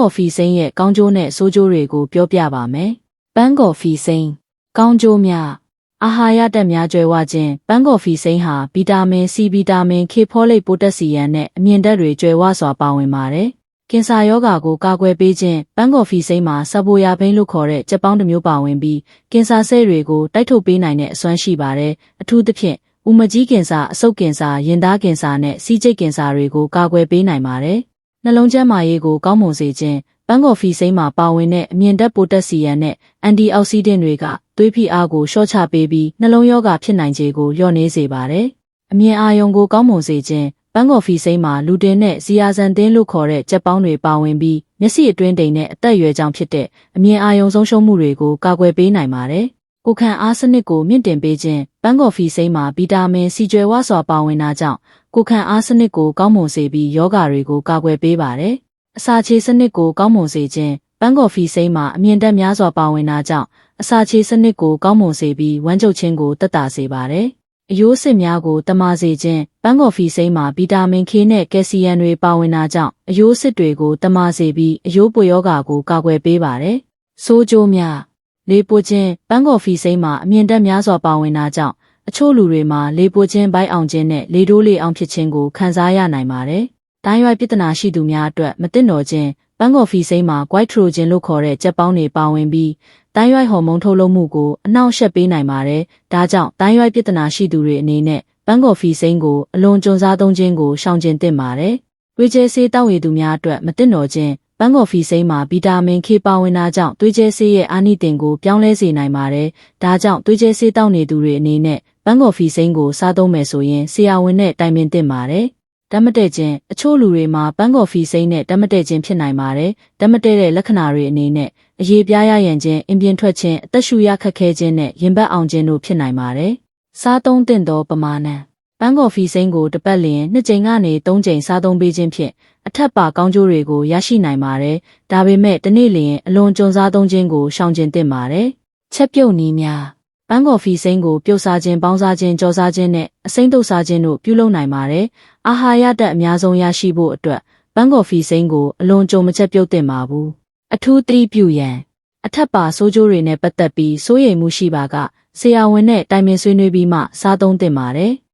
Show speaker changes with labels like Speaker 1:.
Speaker 1: ကော်ဖီစိမ်းရဲ့ကောင်းကျိုးနဲ့ဆိုးကျိုးတွေကိုပြောပြပါမယ်။ပန်းကော်ဖီစိမ်းကောင်းကျိုးများအာဟာရဓာတ်များကျွဲဝခြင်းပန်းကော်ဖီစိမ်းဟာဗီတာမင် C ဗီတာမင် K ဖောလိပ်ပိုတက်ဆီယမ်နဲ့အမြင့်ဓာတ်တွေကျွဲဝစွာပါဝင်ပါတယ်။ကင်ဆာရောဂါကိုကာကွယ်ပေးခြင်းပန်းကော်ဖီစိမ်းမှာဆပ်ဘိုယာဘိန်းလို့ခေါ်တဲ့ကြက်ပေါင်းတစ်မျိုးပါဝင်ပြီးကင်ဆာဆဲတွေကိုတိုက်ထုတ်ပေးနိုင်တဲ့အစွမ်းရှိပါတယ်။အထူးသဖြင့်ဥမကြီးကင်ဆာအဆုတ်ကင်ဆာရင်သားကင်ဆာနဲ့စီးကျိတ်ကင်ဆာတွေကိုကာကွယ်ပေးနိုင်ပါတယ်။ နှလုံးကျန်းမာရေးကိုကောင်းမွန်စေခြင်းပန်းကော်ဖီစိမ်းမှာပါဝင်တဲ့အမြင့်ဓာတ်ပိုတက်ဆီယမ်နဲ့အန်တီအောက်ဆီဒင့်တွေကသွေးဖိအားကိုလျှော့ချပေးပြီးနှလုံးရောဂါဖြစ်နိုင်ခြေကိုလျော့နည်းစေပါတယ်။အမြင်အာရုံကိုကောင်းမွန်စေခြင်းပန်းကော်ဖီစိမ်းမှာလူတင်နဲ့ဇီယာဇန်တင်းလို့ခေါ်တဲ့ကြက်ပေါင်းတွေပါဝင်ပြီးမျက်စိအတွင်းတိမ်နဲ့အသက်အရွယ်ကြောင့်ဖြစ်တဲ့အမြင်အာရုံဆုံးရှုံးမှုတွေကိုကာကွယ်ပေးနိုင်ပါတယ်။ ကိုယ်ခံအားစနစ်ကိုမြင့်တင်ပေးခြင်းပန်းကော်ဖီစိမ်းမှာဗီတာမင်စီကျွဲဝစွာပါဝင်တာကြောင့်ကိုယ်ခံအားစနစ်ကိုကောင်းမွန်စေပြီးယောဂါတွေကိုကာကွယ်ပေးပါတယ်။အစာချေစနစ်ကိုကောင်းမွန်စေခြင်းပန်းကော်ဖီစိမ်းမှာအမြင့်တက်များစွာပါဝင်တာကြောင့်အစာချေစနစ်ကိုကောင်းမွန်စေပြီးဝမ်းကြုတ်ခြင်းကိုတက်တာစေပါတယ်။အယိုးစစ်များကိုတမာစေခြင်းပန်းကော်ဖီစိမ်းမှာဗီတာမင် K နဲ့ကယ်ဆီယမ်တွေပါဝင်တာကြောင့်အယိုးစစ်တွေကိုတမာစေပြီးအယိုးပွေယောဂါကိုကာကွယ်ပေးပါတယ်။ဆိုးကျိုးများ လေပိုခြင်းပန်းကော်ဖီစိမ်းမှာအမြင့်တက်များစွာပါဝင်တာကြောင့်အချို့လူတွေမှာလေပိုခြင်းဘိုက်အောင်ခြင်းနဲ့လေတိုးလေအောင်ဖြစ်ခြင်းကိုခံစားရနိုင်ပါတယ်။တိုင်းရွက်ပြဿနာရှိသူများအတွက်မသိတော်ခြင်းပန်းကော်ဖီစိမ်းမှာ glycogen လို့ခေါ်တဲ့ကြက်ပေါင်းတွေပါဝင်ပြီးတိုင်းရွက်ဟော်မုန်းထုတ်လုပ်မှုကိုအနှောင့်အယှက်ပေးနိုင်ပါတယ်။ဒါကြောင့်တိုင်းရွက်ပြဿနာရှိသူတွေအနေနဲ့ပန်းကော်ဖီစိမ်းကိုအလွန်ကြုံစားသုံးခြင်းကိုရှောင်ကျဉ်သင့်ပါတယ်။သွေးကျဲဆေးတောက်ရည်သူများအတွက်မသိတော်ခြင်း ပန်းကော်ဖီစိမ်းမှာဗီတာမင် K ပါဝင်တာကြောင့်သွေးကျဲဆေးရဲ့အာနိသင်ကိုပြောင်းလဲစေနိုင်ပါတယ်။ဒါကြောင့်သွေးကျဲဆေးတောက်နေသူတွေအနေနဲ့ပန်းကော်ဖီစိမ်းကိုစားသုံးမယ်ဆိုရင်ဆရာဝန်နဲ့တိုင်ပင်သင့်ပါတယ်။ဓာတ်မတည့်ခြင်းအချို့လူတွေမှာပန်းကော်ဖီစိမ်းနဲ့ဓာတ်မတည့်ခြင်းဖြစ်နိုင်ပါတယ်။ဓာတ်မတည့်တဲ့လက္ခဏာတွေအနေနဲ့အရေးပြားရရန်ခြင်းအင်ပြင်ထွက်ခြင်းအသက်ရှူရခက်ခဲခြင်းနဲ့ရင်ဘတ်အောင်ခြင်းတို့ဖြစ်နိုင်ပါတယ်။စားသုံးသင့်သောပမာဏ ပန်းကော်ဖီစိမ်းကိုတစ်ပတ်လျင်နှစ်ကြိမ်ကနေသုံးကြိမ်စားသုံးပေးခြင်းဖြင့်အထက်ပါကောင်းကျိုးတွေကိုရရှိနိုင်ပါတယ်။ဒါပေမဲ့တစ်နေ့လျင်အလွန်ကြုံစားသုံးခြင်းကိုရှောင်ကျဉ်သင့်ပါတယ်။ချက်ပြုတ်နည်းများပန်းကော်ဖီစိမ်းကိုပြုတ်စားခြင်းပေါင်းစားခြင်းကြော်စားခြင်းနဲ့အစိမ့်တုပ်စားခြင်းတို့ပြုလုပ်နိုင်ပါတယ်။အာဟာရဓာတ်အများဆုံးရရှိဖို့အတွက်ပန်းကော်ဖီစိမ်းကိုအလွန်ကြုံမချက်ပြုတ်သင့်ပါဘူး။အထူးသတိပြုရန်အထက်ပါဆိုးကျိုးတွေနဲ့ပတ်သက်ပြီးစိုးရိမ်မှုရှိပါကဆရာဝန်နဲ့တိုင်ပင်ဆွေးနွေးပြီးမှစားသုံးသင့်ပါတယ်။